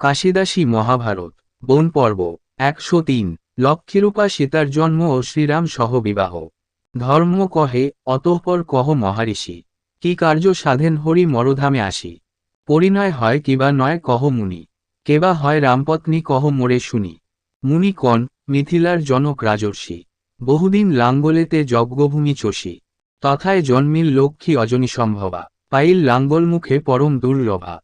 কাশিদাসী মহাভারত, বন পর্ব, একশো তিন, লক্ষ্মীরূপা সীতার জন্ম ও শ্রীরাম সহ বিবাহ। ধর্ম কহে, অতঃপর কহ মহারিষি, কি কার্য সাধেন হরি মরধামে আসি? পরিণয় হয় কিবা নয় কহ মুনি, কেবা হয় রামপত্নী কহ মোরে শুনি। মুনি কন, মিথিলার জনক রাজর্ষি, বহুদিন লাঙ্গলেতে যজ্ঞভূমি চষি। তথায় জন্মিল লক্ষ্মী অজনী সম্ভবা, পাইল লাঙ্গল মুখে পরম দুর্লভা।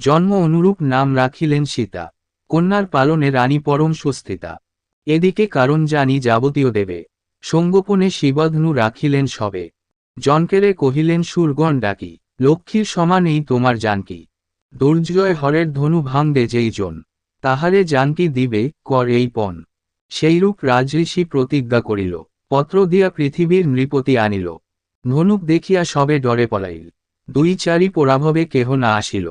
জন্ম অনুরূপ নাম রাখিলেন সীতা। কন্যার পালনে রানী পরম সুস্থিতা। এদিকে কারণ জানি যাবতীয় দেবে। সঙ্গোপনে শিবধনু রাখিলেন সবে। জনকেরে কহিলেন, সুরগণ ডাকি, লক্ষ্মীর সমান এই তোমার জানকি। দুর্জয় হরের ধনু ভাঙবে যেই জন, তাহারে জানকি দিবে কর এই পণ। সেইরূপ রাজঋষি প্রতিজ্ঞা করিল, পত্র দিয়া পৃথিবীর নৃপতি আনিল। ধনুক দেখিয়া সবে ডরে পলাইল। দুই চারি পরাভবে কেহ না আসিল।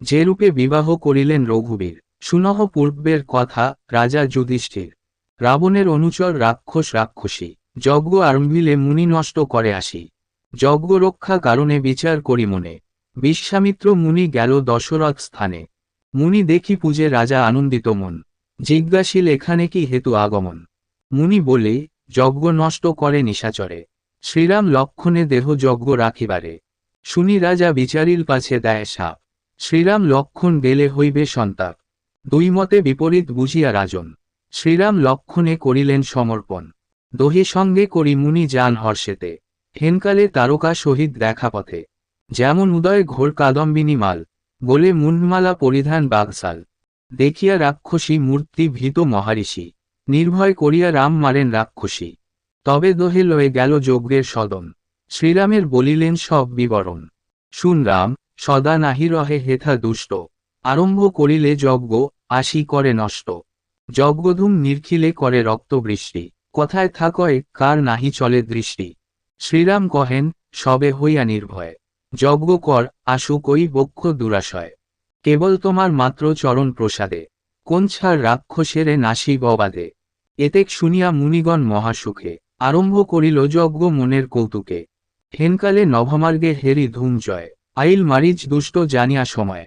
যে রূপে বিবাহ করিলেন রঘুবীর, সুনহ পূর্বের কথা, রাজা যুধিষ্ঠির। রাবণের অনুচর রাক্ষস রাক্ষসী, যজ্ঞ আরম্ভিলে মুনি নষ্ট করে আসি। যজ্ঞ রক্ষা কারণে বিচার করি মনে। বিশ্বামিত্র মুনি গেল দশরথ স্থানে। মুনি দেখি পূজে রাজা আনন্দিত মন। জিজ্ঞাসিল, এখানে কি হেতু আগমন? মুনি বলে, যজ্ঞ নষ্ট করে নিশাচরে। শ্রীরাম লক্ষণে দেহ যজ্ঞ রাখিবারে। শুনি রাজা বিচারিল পাছে দেয় সাপ। শ্রীরাম লক্ষণ গেলে হইবে সন্তাপ দুই মতে বিপরীত বুঝিয়া রাজন, শ্রীরাম লক্ষণে করিলেন সমর্পণ। দহে সঙ্গে করি মুনি যান হর্ষেতে, হেনকালে তারকা শহীদ দেখা পথে। যেমন উদয় ঘোর কাদম্বিনী মাল বলে মুন্মালা পরিধান বাগসাল। দেখিয়া রাক্ষসী মূর্তি ভীত মহারিষি, নির্ভয় করিয়া রাম মারেন রাক্ষসী। তবে দোহে লয়ে গেল যজ্ঞের সদন, শ্রীরামের বলিলেন সব বিবরণ। শুন রাম সদা নাহি রহে হেথা দুষ্ট। আরম্ভ করিলে যজ্ঞ, আসি করে নষ্ট। যজ্ঞধূম নির্খিলে করে রক্তবৃষ্টি। কথায় থাকয় কার নাহি চলে দৃষ্টি? শ্রীরাম কহেন, সবে হইয়া নির্ভয়। যজ্ঞ কর আসুক ওই বক্ষ দুরাশয়। কেবল তোমার মাত্র চরণ প্রসাদে। কোন ছাড় রাক্ষসেরে নাসি ববাদে এতেক শুনিয়া মুনিগণ মহাসুখে। আরম্ভ করিল যজ্ঞ মনের কৌতুকে। হেনকালে নভমার্গে হেরি ধূম জয়। আইল মারিচ দুষ্ট জানিয়া সময়।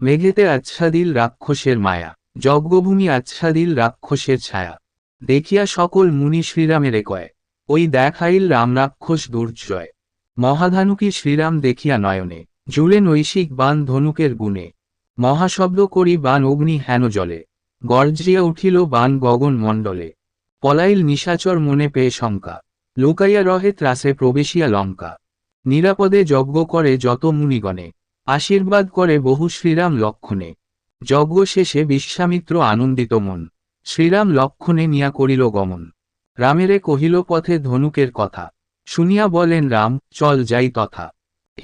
মেঘেতে আচ্ছাদিল রাক্ষসের মায়া, যজ্ঞভূমি আচ্ছাদিল রাক্ষসের ছায়া। দেখিয়া সকল মুনি শ্রীরামের কয় ওই দেখাইল রাম রাক্ষস দুর্জয়। মহাধানুকি শ্রীরাম দেখিয়া নয়নে জুলে নৈশিক বান ধনুকের গুণে। মহাশব্দ করি বান অগ্নি হেন জলে, গর্জিয়া উঠিল বান গগন মণ্ডলে। পলাইল নিশাচর মনে পেয়ে শঙ্কা, লোকাইয়া রহে ত্রাসে প্রবেশিয়া লঙ্কা। নিরাপদে যজ্ঞ করে যত মুনিগণে, আশীর্বাদ করে বহু শ্রীরাম লক্ষণে। যজ্ঞ শেষে বিশ্বামিত্র আনন্দিত মন, শ্রীরাম লক্ষণে নিয়া করিল গমন। রামেরে কহিল, পথে ধনুকের কথা। শুনিয়া বলেন, রাম, চল যাই তথা।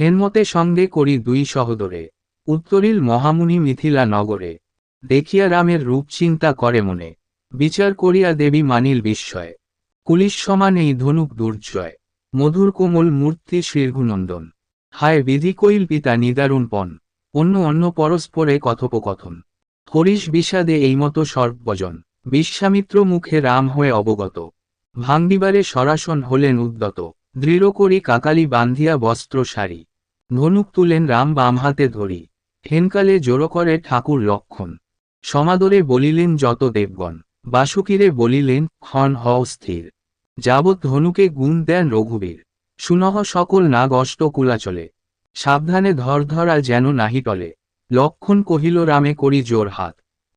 হেনমতে সঙ্গে করি দুই সহদরে। উত্তরিল মহামুনি মিথিলা নগরে। দেখিয়া রামের রূপ চিন্তা করে মনে। বিচার করিয়া দেবী মানিল বিস্ময়। কুলিশ সমান এই ধনুক দুর্জয়। মধুর কোমল মূর্তি শ্রীর্ঘুনন্দন হায় বিধি কইল পিতা নিদারুণ পণ অন্য অন্য পরস্পরে কথোপকথন। হরিশ বিষাদে এইমতো সর্বজন, বিশ্বামিত্র মুখে রাম হয়ে অবগত। ভাঙ্গিবারে সরাসন হলেন উদ্যত দৃঢ় করি কাকালি বান্ধিয়া বস্ত্র সারি। ধনুক তুলেন রাম বাম হাতে ধরি, হেনকালে জোড়ো করে ঠাকুর লক্ষণ সমাদরে বলিলেন যত দেবগণ, বাসুকিরে বলিলেন ক্ষণ হ স্থির। যাবৎ ধনুকে গুণ দেন রঘুবীর। সুনহ সকল নাগ অষ্ট কুলাচলে সাবধানে ধর ধরা যেন নাহি টলে। লক্ষণ কহিল, রামে করি জোর হাত।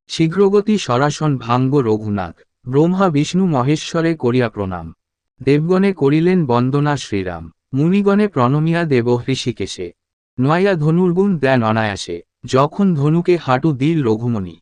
শীঘ্রগতি সরাসন ভাঙ্গ রঘুনাথ। ব্রহ্মা, বিষ্ণু, মহেশ্বরে করিয়া প্রণাম। দেবগণে করিলেন বন্দনা শ্রীরাম। মুনিগণে প্রণমিয়া দেব হৃষিকেশে। নয়া ধনুর্গুণ দেন অনায়াসে। যখন ধনুকে হাঁটু দিল রঘুমণি।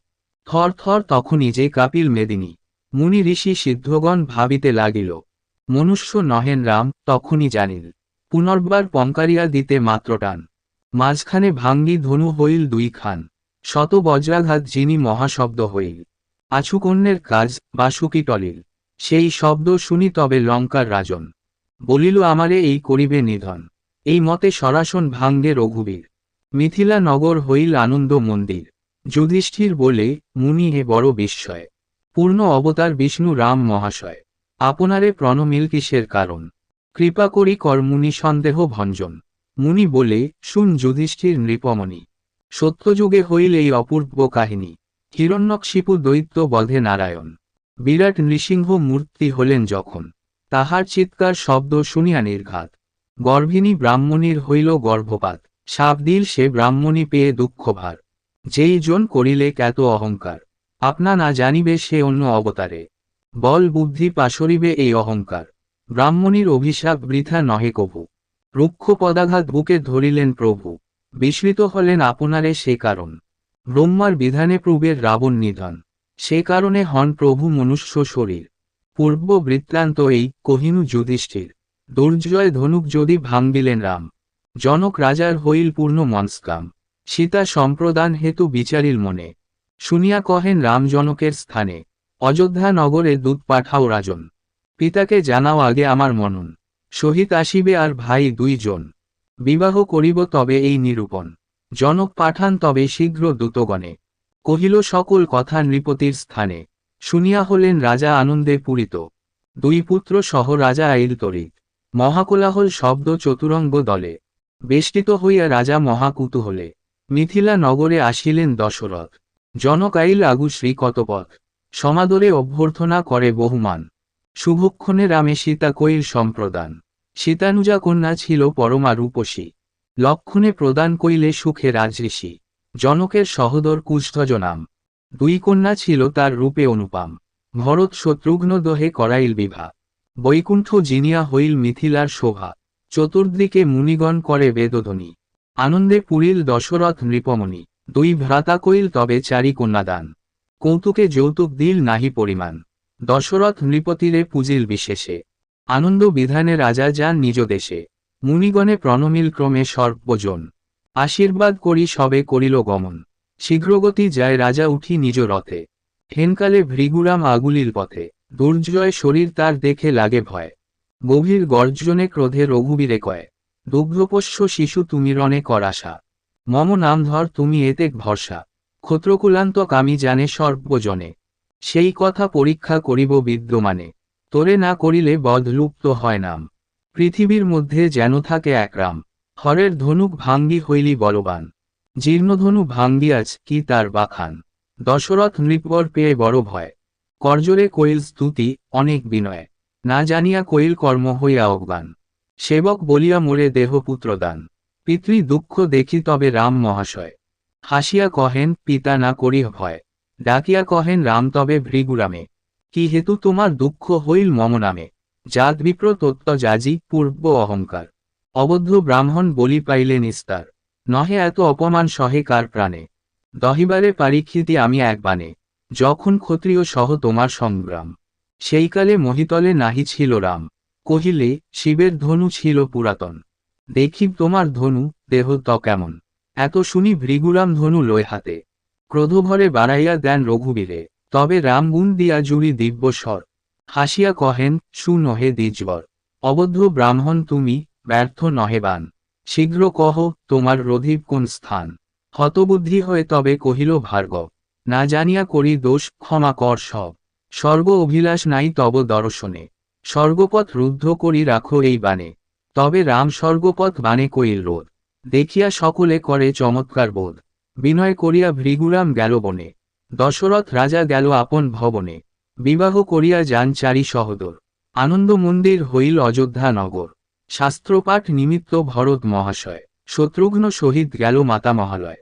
থর থর তখনই যে কাপিল মেদিনী। মুনি ঋষি সিদ্ধগণ ভাবিতে লাগিল মনুষ্য নহেন রাম, তখনই জানিল, পুনর্বার পঙ্কারিয়া দিতে মাত্র টান। মাঝখানে ভাঙ্গি ধনু হইল দুই খান। শত বজ্রাঘাত যিনি মহাশব্দ হইল। আছুকন্যের কাজ, বাসুকি টলিল। সেই শব্দ শুনি তবে লঙ্কার রাজন। বলিল, আমারে এই করিবে নিধন। এই মতে সরাসন ভাঙ্গে রঘুবীর। মিথিলা নগর হইল আনন্দ মন্দির। যুধিষ্ঠির বলে, মুনি হে বড় বিস্ময়। পূর্ণ অবতার বিষ্ণু রাম মহাশয়। আপনারে প্রণমিল কিসের কারণ? কৃপা করি কর মুনি সন্দেহ ভঞ্জন। মুনি বলে, শুন যুধিষ্ঠির নৃপমণি, সত্যযুগে হইল এই অপূর্ব কাহিনী। হিরণ্যকশিপু দৈত্য বধে নারায়ণ। বিরাট নৃসিংহ মূর্তি হলেন যখন। তাহার চিৎকার শব্দ শুনিয়া নির্ঘাত। গর্ভিণী ব্রাহ্মণীর হইল গর্ভপাত। সাপ দিল সে ব্রাহ্মণী পেয়ে দুঃখভার। যেই জন করিলে ক্যাত অহংকার। আপনা না জানিবে সে অন্য অবতারে। বল বুদ্ধি পাশরিবে এই অহংকার। ব্রাহ্মণীর অভিশাপ বৃথা নহে কভু। রুক্ষ পদাঘাত বুকে ধরিলেন প্রভু। বিস্মৃত হলেন আপনারে সে কারণ। ব্রহ্মার বিধানে প্রভুর রাবণ নিধন। সে কারণে হন প্রভু মনুষ্য শরীর। পূর্ব বৃত্তান্ত এই কহিনু যুধিষ্ঠির। দুর্জয় ধনুক যদি ভাঙবিলেন রাম। জনক রাজার হইল পূর্ণ মনস্কাম। সীতা সম্প্রদান হেতু বিচারিল মনে। শুনিয়া কহেন রাম জনকের স্থানে। অযোধ্যা নগরে দুধ পাঠাও রাজন। পিতাকে জানাও আগে আমার মনন। শহীদ আসিবে আর ভাই দুইজন। বিবাহ করিব তবে এই নিরূপণ। জনক পাঠান তবে শীঘ্র দূতগণে। কহিল, সকল কথা নৃপতির স্থানে। শুনিয়া হলেন রাজা আনন্দে পূরিত। দুই পুত্র সহ রাজা আইল তরিক মহাকোলাহল শব্দ চতুরঙ্গ দলে। বেষ্টিত হইয়া রাজা মহাকুতূহলে। মিথিলা নগরে আসিলেন দশরথ। জনক আইল, আগু শ্রী কতপথ? সমাদরে অভ্যর্থনা করে বহুমান। শুভক্ষণে রামে সীতা কৈল সম্প্রদান। সীতানুজা কন্যা ছিল পরমা রূপসী। লক্ষণে প্রদান কইলে সুখে রাজঋষি। জনকের সহদর কুষ্ঠজ নাম দুই কন্যা ছিল তার রূপে অনুপাম। ভরত শত্রুঘ্ন দহে করাইল বিভা। বৈকুণ্ঠ জিনিয়া হইল মিথিলার শোভা। চতুর্দিকে মুনিগণ করে বেদধ্বনি। আনন্দে পুরিল দশরথ নৃপমণি। দুই ভ্রাতা কইল তবে চারি কন্যাদান। কৌতুকে যৌতুক দিল নাহি পরিমাণ। দশরথ নৃপতিরে পুজিল বিশেষে। আনন্দ বিধানে রাজা যান নিজ দেশে। মুনিগণে প্রণমিল ক্রমে সর্বজন। আশীর্বাদ করি সবে করিল গমন। শীঘ্রগতি যায় রাজা উঠি নিজ রথে। হেনকালে ভৃগুরাম আগুলির পথে। দুর্জয় শরীর তার দেখে লাগে ভয়। গভীর গর্জনে ক্রোধে রঘুবীরে কয়, দুগ্ধপোষ্য শিশু তুমি রণে কর আশা। মম নাম ধর তুমি এতেক ভরসা। ক্ষত্রকুলান্তক আমি জানে সর্বজনে। সেই কথা পরীক্ষা করিব বিদ্যমানে। তোরে না করিলে বদলুপ্ত হয় নাম। পৃথিবীর মধ্যে যেন থাকে এক রাম হরের ধনুক ভাঙ্গি হইলি বলবান। জীর্ণধনু ভাঙ্গিয়াছ কি তার বাখান। দশরথ নৃপর পেয়ে বড় ভয়। করজোরে কইল স্তুতি, অনেক বিনয়। না জানিয়া কইল কর্ম হইয়া অজ্ঞান। সেবক বলিয়া মোরে দেহ পুত্রদান। পিতৃ দুঃখ দেখি তবে রাম মহাশয়। হাসিয়া কহেন, পিতা না করি ভয়। ডাকিয়া কহেন, রাম তবে ভৃগুরামে। কি হেতু তোমার দুঃখ হইল মম নামে। জাত বিপ্র তত্ত্ব যাজি, পূর্ব অহংকার। অবদ্ধ ব্রাহ্মণ বলি পাইলে নিস্তার। নহে এত অপমান সহে কার প্রাণে। দহিবারে পারিক্ষিতি আমি এক বানে। যখন ক্ষত্রিয় সহ তোমার সংগ্রাম। সেইকালে মহিতলে নাহি ছিল রাম। কহিলে, শিবের ধনু ছিল পুরাতন। দেখি তোমার ধনু, দেহ ত কেমন? এত শুনি ভৃগুরাম ধনু লয় হাতে। ক্রোধভরে বাড়াইয়া দেন রঘুবীরে, তবে রাম গুণ দিয়া জুড়ি দিব্যস্বর হাসিয়া কহেন, সু নহে দ্বিজবর। অবদ্ধ ব্রাহ্মণ তুমি, ব্যর্থ নহে বান। শীঘ্র কহ, তোমার রধিব কোন স্থান? হতবুদ্ধি হয়ে তবে কহিল ভার্গব, না জানিয়া করি দোষ, ক্ষমা কর সব। স্বর্গ অভিলাষ নাই তব দর্শনে। স্বর্গপথ রুদ্ধ করি রাখো এই বানে। তবে রাম স্বর্গপথ বানে কইল রোধ। দেখিয়া সকলে করে চমৎকার বোধ। বিনয় করিয়া ভৃগুরাম গেল বনে। দশরথ রাজা গেল আপন ভবনে। বিবাহ করিয়া যান চারি সহদর। আনন্দ মন্দির হইল অযোধ্যা নগর। শাস্ত্রপাঠ নিমিত্ত ভরত মহাশয়। শত্রুঘ্ন শহীদ গেল মাতা মহালয়।